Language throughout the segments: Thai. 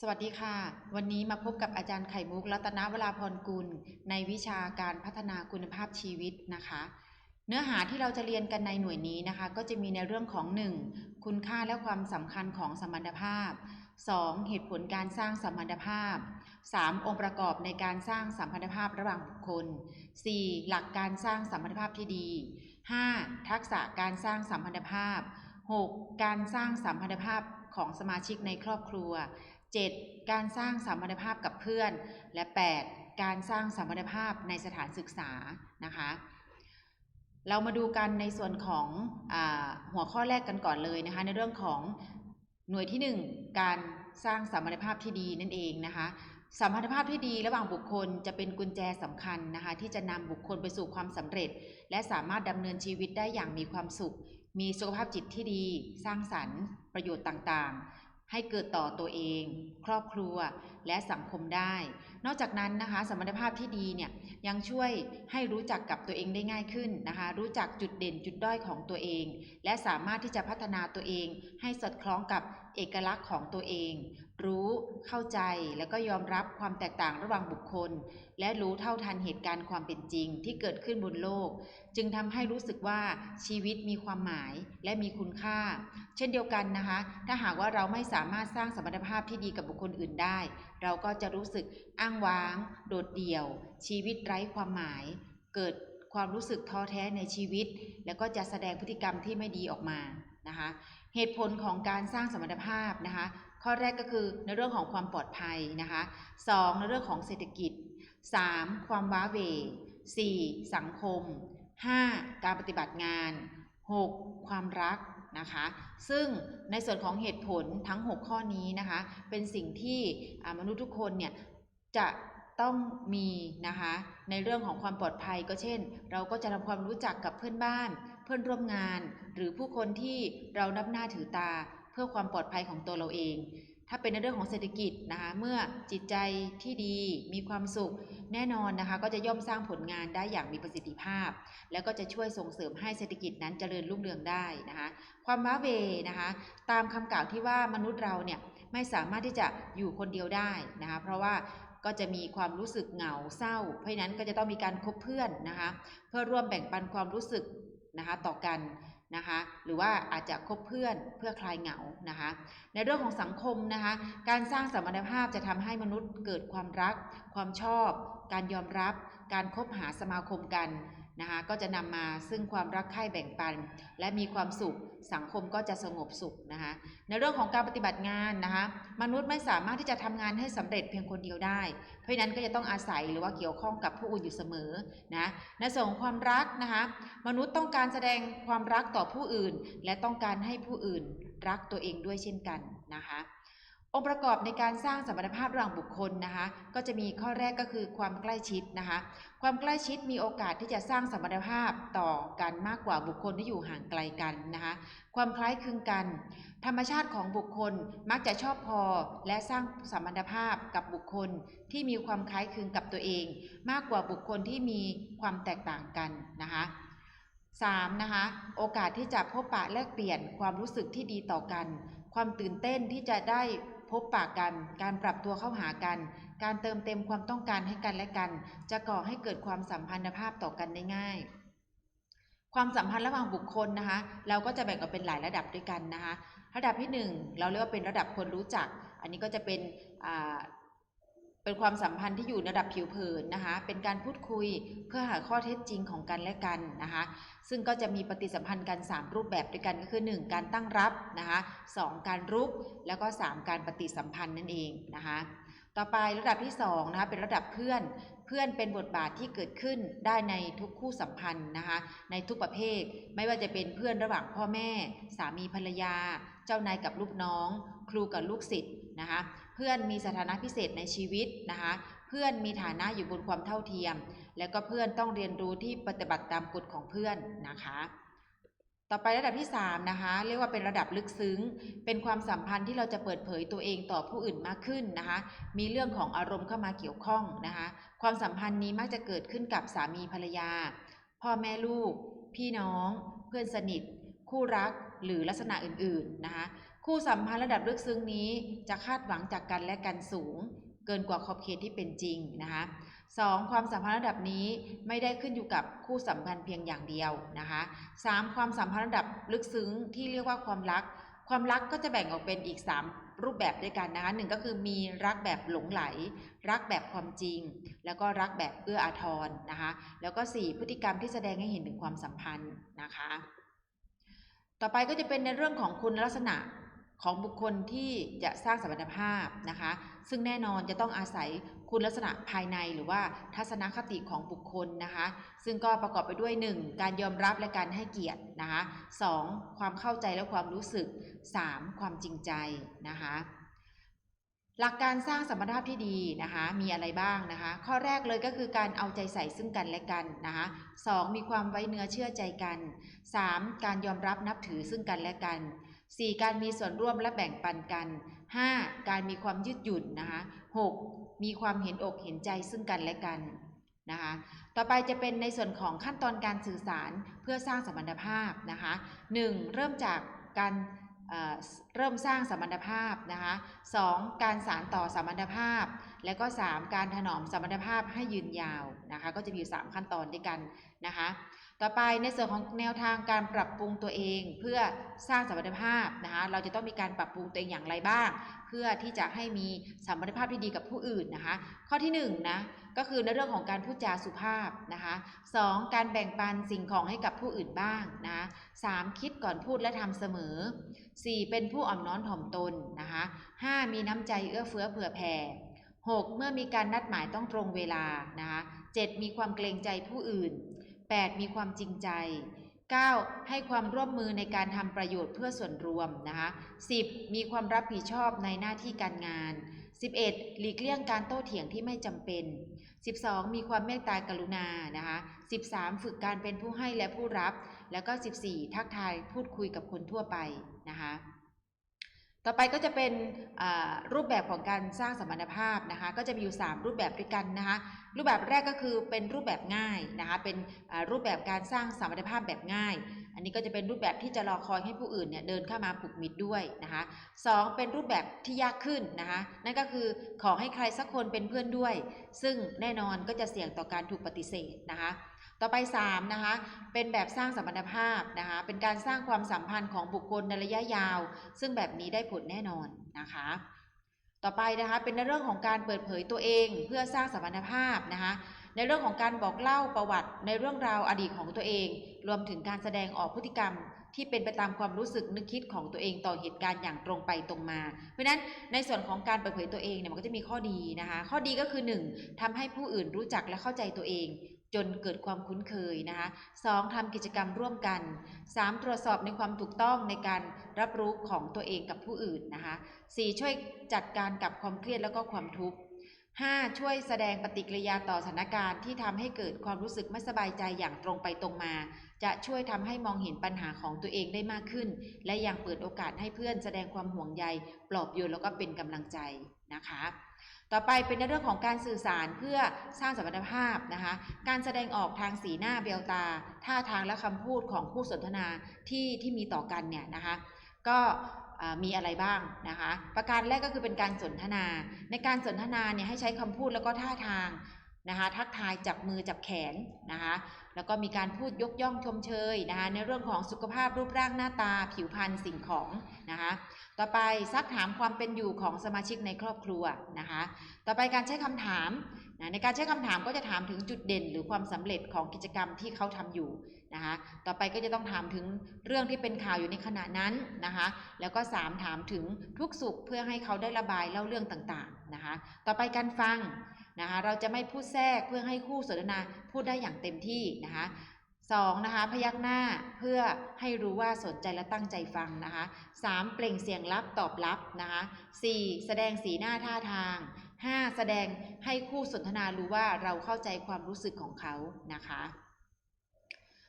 สวัสดีค่ะ วันนี้มาพบกับอาจารย์ไข่มุกรัตนวราพรกุล ในวิชาการพัฒนาคุณภาพชีวิตนะคะ เนื้อหาที่เราจะเรียนกันในหน่วยนี้นะคะ ก็จะมีในเรื่องของ 1. คุณค่าและความสำคัญของสมพันธภาพ 2. เหตุผลการสร้างสมพันธภาพ 3. องค์ประกอบในการสร้างสัมพันธภาพระหว่างบุคคล 4. หลักการสร้างสัมพันธภาพที่ดี 5. ทักษะการสร้างสัมพันธภาพ 6. การสร้างสัมพันธภาพของสมาชิกในครอบครัว 7. การสร้างสัมพันธภาพกับเพื่อน และ 8. การสร้างสัมพันธภาพในสถานศึกษานะคะเรามาดูกันในส่วนของอหัวข้อแรกกันก่อนเลยนะคะในเรื่องของหน่วยที่ 1 การสร้างสัมพันธภาพที่ดีนั่นเองนะคะสัมพันธภาพที่ดีระหว่างบุคคลจะเป็นกุญแจสำคัญนะคะที่จะนำบุคคลไปสู่ความสำเร็จ และสามารถดำเนินชีวิตได้อย่างมีความสุข มีสุขภาพจิตที่ดี สร้างสรรค์ ประโยชน์ต่างๆ ให้เกิดต่อตัวเอง ครอบครัวและสังคมได้ นอกจากนั้นนะคะสมรรถภาพที่ดีเนี่ยยังช่วยให้รู้จักกับตัวเองได้ง่ายขึ้นนะคะ รู้จักจุดเด่นจุดด้อยของตัวเอง และสามารถที่จะพัฒนาตัวเอง ให้สอดคล้องกับเอกลักษณ์ของตัวเอง รู้เข้าใจแล้วก็ยอมรับความแตกต่างระหว่างบุคคล และรู้เท่าทันเหตุการณ์ความเป็นจริงที่เกิดขึ้นบนโลก จึงทำให้รู้สึกว่าชีวิตมีความหมายและมีคุณค่า เช่นเดียวกันนะคะ ถ้าหากว่าเราไม่สามารถสร้างสมรรถภาพที่ดีกับบุคคลอื่นได้ เราก็จะรู้สึกอ้างว้าง โดดเดี่ยว ชีวิตไร้ความหมาย เกิดความรู้สึกท้อแท้ในชีวิต แล้วก็จะแสดงพฤติกรรมที่ไม่ดีออกมานะคะเหตุผลของการสร้างสมรรถภาพนะคะ ข้อแรกก็คือในเรื่องของความปลอดภัยนะคะ 2. ในเรื่องของเศรษฐกิจ 3. ความว้าเหว 4. สังคม 5. การปฏิบัติงาน 6. ความรักนะคะ ซึ่งในส่วนของเหตุผลทั้ง 6 ข้อนี้นะคะ เป็นสิ่งที่มนุษย์ทุกคนเนี่ยจะต้องมีนะคะในเรื่องของความปลอดภัยก็เช่น เราก็จะทำความรู้จักกับเพื่อนบ้าน เพื่อนร่วมงาน หรือผู้คนที่เรานับหน้าถือตา เพื่อความปลอดภัยของตัวเราเอง ถ้าเป็นในเรื่องของเศรษฐกิจนะคะ เมื่อจิตใจที่ดีมีความสุขแน่นอนนะคะ ก็จะย่อมสร้างผลงานได้อย่างมีประสิทธิภาพ แล้วก็จะช่วยส่งเสริมให้เศรษฐกิจนั้นเจริญรุ่งเรืองได้นะคะ ความว้าเวนะคะ ตามคำกล่าวที่ว่ามนุษย์เราเนี่ยไม่สามารถที่จะอยู่คนเดียวได้นะคะ เพราะว่าก็จะมีความรู้สึกเหงาเศร้า เพราะนั้นก็จะต้องมีการคบเพื่อนนะคะ เพื่อร่วมแบ่งปันความรู้สึกนะคะ ต่อกัน นะคะหรือว่าอาจจะคบเพื่อนเพื่อคลายเหงานะคะในเรื่องของสังคมนะคะการสร้างสมรรถภาพจะทำให้มนุษย์เกิดความรัก ความชอบ การยอมรับ การคบหาสมาคมกัน นะคะก็จะนำมาซึ่งความรักใคร่แบ่งปัน และมีความสุขสังคมก็จะสงบสุขนะคะในเรื่องของการปฏิบัติงานนะคะมนุษย์ไม่สามารถที่จะทำงานให้สำเร็จเพียงคนเดียวได้ เพราะฉะนั้นก็จะต้องอาศัยหรือว่าเกี่ยวข้องกับผู้อื่นอยู่เสมอนะในส่วนของความรักนะคะมนุษย์ต้องการแสดงความรักต่อผู้อื่น และต้องการให้ผู้อื่นรักตัวเองด้วยเช่นกันนะคะ องค์ประกอบในการสร้างสมรรถภาพระหว่างบุคคลนะคะก็จะมีข้อแรกก็คือความใกล้ชิดนะคะความใกล้ชิดมีโอกาสที่จะสร้างสมรรถภาพต่อกันมากกว่าบุคคลที่อยู่ห่างไกลกันนะคะความคล้ายคลึงกัน ธรรมชาติของบุคคลมักจะชอบพอและสร้างสมพันธภาพกับบุคคลที่มีความคล้ายคลึงกับตัวเอง มากกว่าบุคคลที่มีความแตกต่างกันนะคะ 3. นะคะโอกาสที่จะพบปะแลกเปลี่ยนความรู้สึกที่ดีต่อกัน ความตื่นเต้นที่จะได้ พบปากกัน การปรับตัวเข้าหากัน การเติมเต็มความต้องการให้กันและกัน จะก่อให้เกิดความสัมพันธภาพต่อกันได้ง่าย ความสัมพันธ์ระหว่างบุคคลนะคะ เราก็จะแบ่งออกเป็นหลายระดับด้วยกันนะคะ ระดับที่ 1 เราเรียกว่าเป็นระดับคนรู้จัก อันนี้ก็จะเป็น เป็นความสัมพันธ์ที่อยู่ในระดับผิวเผินนะคะ เป็นการพูดคุยเพื่อหาข้อเท็จจริงของกันและกันนะคะ ซึ่งก็จะมีปฏิสัมพันธ์กัน 3 รูปแบบด้วยกันก็คือ 1 การตั้งรับนะคะ2การรุก แล้วก็ 3 การปฏิสัมพันธ์นั่นเองนะคะ ต่อไประดับที่2นะคะเป็นระดับเพื่อน เพื่อนเป็นบทบาทที่เกิดขึ้นได้ในทุกคู่สัมพันธ์นะคะในทุกประเภท ไม่ว่าจะเป็นเพื่อนระหว่างพ่อแม่ สามีภรรยา เจ้านายกับลูกน้อง ครูกับลูกศิษย์นะคะ เพื่อนมีสถานะพิเศษในชีวิตนะคะเพื่อนมีฐานะอยู่บนความเท่าเทียม แล้วก็เพื่อนต้องเรียนรู้ที่ปฏิบัติตามกฎของเพื่อนนะคะต่อไประดับที่3นะคะเรียกว่าเป็นระดับลึกซึ้ง เป็นความสัมพันธ์ที่เราจะเปิดเผยตัวเองต่อผู้อื่นมากขึ้นนะคะ มีเรื่องของอารมณ์เข้ามาเกี่ยวข้องนะคะ ความสัมพันธ์นี้มักจะเกิดขึ้นกับสามีภรรยา พ่อแม่ลูก พี่น้อง เพื่อนสนิท คู่รักหรือลักษณะอื่นๆนะคะ คู่สัมพันธ์ระดับลึกซึ้งนี้จะคาดหวังจากกันและกันสูง เกินกว่าขอบเขตที่เป็นจริงนะคะสองความสัมพันธ์ระดับนี้ไม่ได้ขึ้นอยู่กับคู่สัมพันธ์เพียงอย่างเดียวนะคะสามความสัมพันธ์ระดับลึกซึ้งที่เรียกว่าความรัก ความรักก็จะแบ่งออกเป็นอีก 3 รูปแบบด้วยกันนะคะหนึ่งก็คือมีรักแบบหลงไหล รักแบบความจริง แล้วก็รักแบบเอื้ออาทรนะคะแล้วก็ 4 พฤติกรรมที่แสดงให้เห็นถึงความสัมพันธ์นะคะ ต่อไปก็จะเป็นในเรื่องของคุณลักษณะ ของบุคคลที่จะสร้างสมรรถภาพนะคะ ซึ่งแน่นอนจะต้องอาศัยคุณลักษณะภายในหรือว่าทัศนคติของบุคคลนะคะ ซึ่งก็ประกอบไปด้วย 1. การยอมรับและการให้เกียรตินะคะ 2. ความเข้าใจและความรู้สึก 3. ความจริงใจนะคะหลักการสร้างสมรรถภาพที่ดีนะคะมีอะไรบ้างนะคะ ข้อแรกเลยก็คือการเอาใจใส่ซึ่งกันและกันนะคะ 2. มีความไว้เนื้อเชื่อใจกัน 3. การยอมรับนับถือซึ่งกันและกัน 4. การมีส่วนร่วมและแบ่งปันกัน 5. การมีความยืดหยุ่นนะคะ 6. มีความเห็นอกเห็นใจซึ่งกันและกันนะคะ ต่อไปจะเป็นในส่วนของขั้นตอนการสื่อสารเพื่อสร้างสมรรถภาพนะคะ 1. เริ่มจากการเเริ่มสร้างสมรรถภาพนะคะ 2. การสานต่อสมรรถภาพ และก็ 3. การถนอมสมรรถภาพให้ยืนยาวนะคะ ก็จะมีอยู่3ขั้นตอนด้วยกันนะคะ ต่อไปในส่วนของแนวทางการปรับปรุงตัวเอง เพื่อสร้างสมรรถภาพนะคะ เราจะต้องมีการปรับปรุงตัวเองอย่างไรบ้าง เพื่อที่จะให้มีสมรรถภาพที่ดีกับผู้อื่นนะคะ ข้อที่1นงนะก็คือในเรื่องของการพูดจาสุภาพนะคะ 2. การแบ่งปันสิ่งของให้กับผู้อื่นบ้างนะะสามคิดก่อนพูดและทำเสมอ 4. เป็นผู้อ่อนน้อมถ่อมตนนะคะ 5. มีน้ำใจเอื้อเฟื้อเผื่อแผ่ 6. เมื่อมีการนัดหมายต้องตรงเวลานะคะ 7. มีความเกรงใจผู้อื่น 8. มีความจริงใจ 9. ให้ความร่วมมือในการทำประโยชน์เพื่อส่วนรวมนะคะ 10. มีความรับผิดชอบในหน้าที่การงาน 11. หลีกเลี่ยงการโต้เถียงที่ไม่จำเป็น 12. มีความเมตตากรุณานะคะ 13. ฝึกการเป็นผู้ให้และผู้รับ แล้วก็ 14. ทักทายพูดคุยกับคนทั่วไปนะคะ ต่อไปก็จะเป็นรูปแบบของการสร้างสมรรถภาพนะคะก็จะมีอยู่ 3 รูปแบบด้วยกันนะคะรูปแบบแรกก็คือเป็นรูปแบบง่ายนะคะเป็นรูปแบบการสร้างสมรรถภาพแบบง่าย อันนี้ก็จะเป็นรูปแบบที่จะรอคอยให้ผู้อื่นเนี่ยเดินเข้ามาผูกมิตรด้วยนะคะสองเป็นรูปแบบที่ยากขึ้นนะคะนั่นก็คือขอให้ใครสักคนเป็นเพื่อนด้วย ซึ่งแน่นอนก็จะเสี่ยงต่อการถูกปฏิเสธนะคะ ต่อไป3นะคะเป็นแบบสร้างสัมพันธภาพนะคะเป็นการสร้างความสัมพันธ์ของบุคคลในระยะยาว ซึ่งแบบนี้ได้ผลแน่นอนนะคะต่อไปนะคะเป็นในเรื่องของการเปิดเผยตัวเองเพื่อสร้างสัมพันธภาพนะคะในเรื่องของการบอกเล่าประวัติในเรื่องราวอดีตของตัวเอง รวมถึงการแสดงออกพฤติกรรมที่เป็นไปตามความรู้สึกนึกคิดของตัวเองต่อเหตุการณ์อย่างตรงไปตรงมา เพราะฉะนั้นในส่วนของการเปิดเผยตัวเองเนี่ยมันก็จะมีข้อดีนะคะ ข้อดีก็คือ 1. ทำให้ผู้อื่นรู้จักและเข้าใจตัวเอง จนเกิดความคุ้นเคยนะคะ 2. ทำกิจกรรมร่วมกัน 3. ตรวจสอบในความถูกต้องในการรับรู้ของตัวเองกับผู้อื่นนะคะ 4. ช่วยจัดการกับความเครียดแล้วก็ความทุกข์ 5. ช่วยแสดงปฏิกิริยาต่อสถานการณ์ที่ทำให้เกิดความรู้สึกไม่สบายใจอย่างตรงไปตรงมา จะช่วยทำให้มองเห็นปัญหาของตัวเองได้มากขึ้น และยังเปิดโอกาสให้เพื่อนแสดงความห่วงใย ปลอบโยนแล้วก็เป็นกำลังใจนะคะ ต่อไปเป็นในเรื่องของการสื่อสารเพื่อสร้างสมรรถภาพนะคะ การแสดงออกทางสีหน้าเบลตา ท่าทางและคำพูดของคู่สนทนาที่ที่มีต่อกันเนี่ยนะคะ ก็มีอะไรบ้างนะคะ ประการแรกก็คือเป็นการสนทนา ในการสนทนาเนี่ยให้ใช้คำพูดแล้วก็ท่าทาง นะคะทักทายจับมือจับแขนนะคะแล้วก็มีการพูดยกย่องชมเชยนะคะในเรื่องของสุขภาพรูปร่างหน้าตาผิวพรรณสิ่งของนะคะต่อไปซักถามความเป็นอยู่ของสมาชิกในครอบครัวนะคะต่อไปการใช้คำถามนะในการใช้คำถามก็จะถามถึงจุดเด่น หรือความสำเร็จของกิจกรรมที่เขาทำอยู่นะคะต่อไปก็จะต้องถามถึงเรื่องที่เป็นข่าวอยู่ในขณะนั้นนะคะแล้วก็ 3 ถามถึงทุกสุขเพื่อให้เขาได้ระบายเล่าเรื่องต่างๆนะคะต่อไปการฟัง นะคะเราจะไม่พูดแทรกเพื่อให้คู่สนทนาพูดได้อย่างเต็มที่นะคะสองนะคะพยักหน้าเพื่อให้รู้ว่าสนใจและตั้งใจฟังนะคะ 3. เปล่งเสียงรับตอบรับนะคะ 4. แสดงสีหน้าท่าทาง 5. แสดงให้คู่สนทนารู้ว่าเราเข้าใจความรู้สึกของเขานะคะ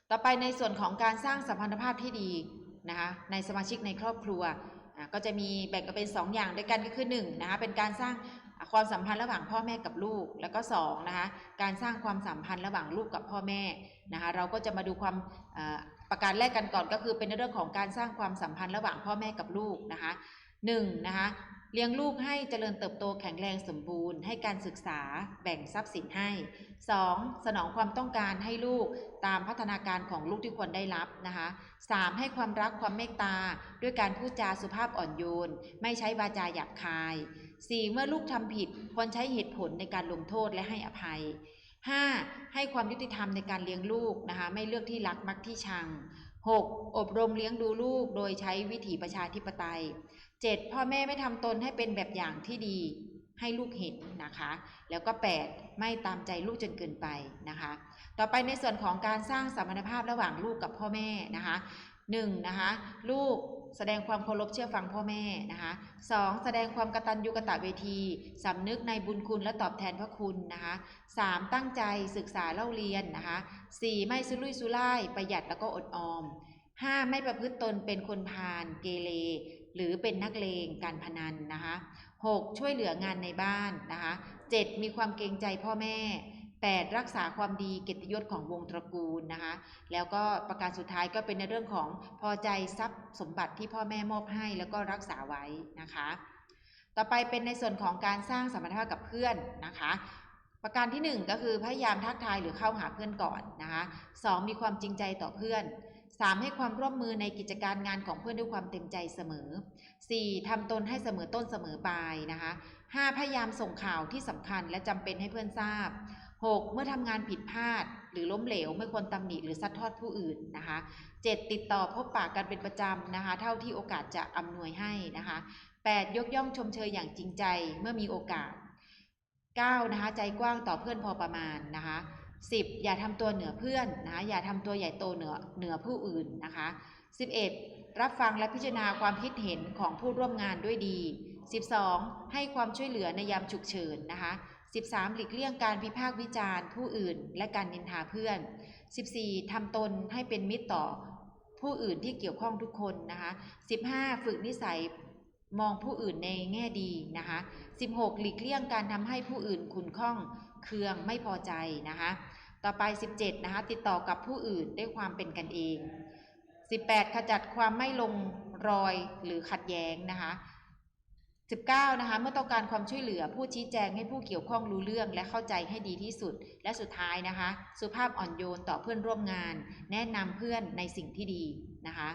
ต่อไปในส่วนของการสร้างสัมพันธภาพที่ดีนะคะในสมาชิกในครอบครัวก็จะมีแบ่งกันเป็น 2 อย่างด้วยกันก็คือ1นะคะเป็นการสร้าง ความสัมพันธ์ระหว่างพ่อแม่กับลูก แล้วก็2นะคะการสร้างความสัมพันธ์ระหว่างลูกกับพ่อแม่นะคะเราก็จะมาดูความประการแรกกันก่อนก็คือเป็นในเรื่องของการสร้างความสัมพันธ์ระหว่างพ่อแม่กับลูกนะคะหนึ่งนะคะเลี้ยงลูกให้เจริญเติบโตแข็งแรงสมบูรณ์ ให้การศึกษาแบ่งทรัพย์สินให้ 2. สนองความต้องการให้ลูกตามพัฒนาการของลูกที่ควรได้รับนะคะ 3. ให้ความรักความเมตตา ด้วยการพูดจาสุภาพอ่อนโยน ไม่ใช้วาจาหยาบคาย 4. เมื่อลูกทำผิดควรใช้เหตุผลในการลงโทษและให้อภัย 5. ให้ความยุติธรรมในการเลี้ยงลูกนะคะไม่เลือกที่รักมักที่ชัง 6. อบรมเลี้ยงดูลูกโดยใช้วิถีประชาธิปไตย 7. พ่อแม่ไม่ทำตนให้เป็นแบบอย่างที่ดีให้ลูกเห็นนะคะ แล้วก็ 8. ไม่ตามใจลูกจนเกินไปนะคะ ต่อไปในส่วนของการสร้างสมพันธภาพระหว่างลูกกับพ่อแม่นะคะหนึ่งนะคะลูก แสดงความเคารพเชื่อฟังพ่อแม่นะคะสองแสดงความกตัญญูกตเวทีสำนึกในบุญคุณและตอบแทนพระคุณนะคะสามตั้งใจศึกษาเล่าเรียนนะคะสี่ไม่สุรุ่ยสุร่ายประหยัดแล้วก็อดออมห้าไม่ประพฤติตนเป็นคนพาลเกเร หรือเป็นนักเลงการพนันนะคะ 6. ช่วยเหลืองานในบ้านนะคะ 7. มีความเกรงใจพ่อแม่ 8. รักษาความดีเกียรติยศของวงตระกูลนะคะ แล้วก็ประการสุดท้ายก็เป็นในเรื่องของพอใจทรัพย์สมบัติที่พ่อแม่มอบให้แล้วก็รักษาไว้นะคะ ต่อไปเป็นในส่วนของการสร้างสมพันธภาพกับเพื่อนนะคะ ประการที่ 1 ก็คือพยายามทักทายหรือเข้าหาเพื่อนก่อนนะคะ 2. มีความจริงใจต่อเพื่อน 3. ให้ความร่วมมือในกิจการงานของเพื่อนด้วยความเต็มใจเสมอ 4. ทำตนให้เสมอต้นเสมอปลายนะคะ 5. พยายามส่งข่าวที่สำคัญและจำเป็นให้เพื่อนทราบ 6. เมื่อทำงานผิดพลาดหรือล้มเหลว ไม่ควรตำหนิหรือซัดทอดผู้อื่นนะคะ 7. ติดต่อพบปะกันเป็นประจำนะคะ เท่าที่โอกาสจะอำนวยให้นะคะ 8. ยกย่องชมเชยอย่างจริงใจเมื่อมีโอกาส 9. นะคะใจกว้างต่อเพื่อนพอประมาณนะคะ 10. อย่าทำตัวเหนือเพื่อนนะะอย่าทำตัวใหญ่โตเหนือเหนือผู้อื่นนะคะ 11. รับฟังและพิจารณาความคิดเห็นของผู้ร่วมงานด้วยดี 12. ให้ความช่วยเหลือในยามฉุกเฉินนะคะ 13. หลีกเลี่ยงการวิพากษ์วิจารณ์ผู้อื่นและการนินทาเพื่อน 14. ทำตนให้เป็นมิตรต่อผู้อื่นที่เกี่ยวข้องทุกคนนะคะ 15. ฝึกนิสัยมองผู้อื่นในแง่ดีนะคะ 16. หลีกเลี่ยงการทำให้ผู้อื่นขุนข้องเคืองไม่พอใจนะคะต่อไป 17นะคะติดต่อกับผู้อื่นด้วยความเป็นกันเอง 18 ขจัดความไม่ลงรอยหรือขัดแย้งนะคะ 19นะคะเมื่อต้องการความช่วยเหลือผู้ชี้แจงให้ผู้เกี่ยวข้องรู้เรื่องและเข้าใจให้ดีที่สุด และสุดท้ายนะคะ สุภาพอ่อนโยนต่อเพื่อนร่วมงาน แนะนำเพื่อนในสิ่งที่ดีนะคะ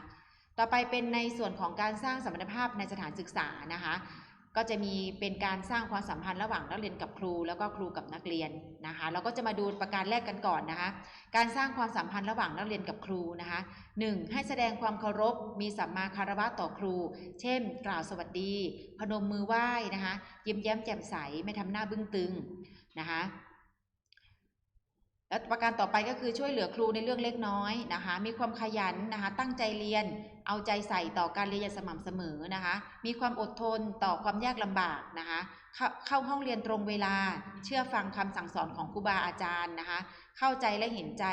ต่อไปเป็นในส่วนของการสร้างสมรรถภาพในสถานศึกษานะคะ ก็จะมีเป็นการสร้างความสัมพันธ์ระหว่างนักเรียนกับครู แล้วก็ครูกับนักเรียนนะคะเราก็จะมาดูประการแรกกันก่อนนะคะ การสร้างความสัมพันธ์ระหว่างนักเรียนกับครูนะคะ 1. ให้แสดงความเคารพ มีสัมมาคารวะต่อครู เช่น กล่าวสวัสดี พนมมือไหว้นะคะยิ้มแย้มแจ่มใสไม่ทำหน้าบึ้งตึงนะคะ และประการต่อไปก็คือช่วยเหลือครูในเรื่องเล็กน้อยนะคะ มีความขยันนะคะ ตั้งใจเรียน เอาใจใส่ต่อการเรียนอย่างสม่ำเสมอนะคะ มีความอดทนต่อความยากลำบากนะคะเข้าเข้าห้องเรียนตรงเวลา เชื่อฟังคำสั่งสอนของครูบาอาจารย์นะคะ เข้าใจและเห็นใจ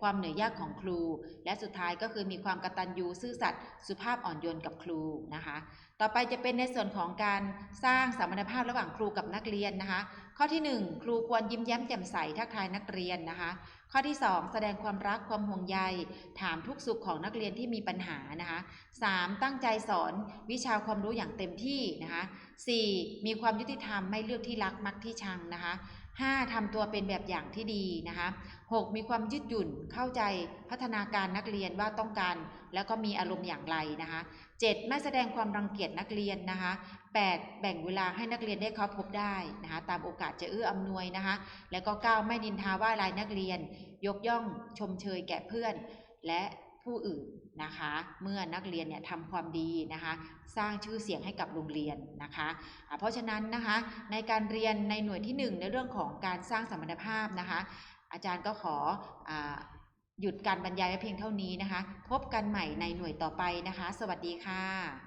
ความเหนื่อยยากของครู และสุดท้ายก็คือมีความกตัญญูซื่อสัตย์สุภาพอ่อนโยนกับครูนะคะ ต่อไปจะเป็นในส่วนของการสร้างสมพันธภาพระหว่างครูกับนักเรียนนะคะ ข้อที่ 1 ครูควรยิ้มแย้มแจ่มใสทักทายนักเรียนนะคะ ข้อที่ 2 แสดงความรักความห่วงใย ถามทุกสุขของนักเรียนที่มีปัญหานะคะ 3. ตั้งใจสอนวิชาความรู้อย่างเต็มที่นะคะ 4. มีความยุติธรรมไม่เลือกที่รักมักที่ชังนะคะ 5. ทำตัวเป็นแบบอย่างที่ดีนะคะ 6. มีความยืดหยุ่นเข้าใจพัฒนาการนักเรียนว่าต้องการ แล้วก็มีอารมณ์อย่างไรนะคะ 7. ไม่แสดงความรังเกียจนักเรียนนะคะ 8. แบ่งเวลาให้นักเรียนได้เข้าพบได้นะคะตามโอกาสจะเอื้ออำนวยนะคะ แล้วก็ 9. ไม่นินทาว่าลายนักเรียน ยกย่องชมเชยแก่เพื่อน และผู้อื่นนะคะ เมื่อนักเรียนเนี่ยทำความดีนะคะ สร้างชื่อเสียงให้กับโรงเรียนนะคะเพราะฉะนั้นนะคะในการเรียนในหน่วยที่ 1 ในเรื่องของการสร้างสมรรถภาพนะคะ อาจารย์ก็ขออ หยุดการบรรยายไว้เพียงเท่านี้นะคะ พบกันใหม่ในหน่วยต่อไปนะคะ สวัสดีค่ะ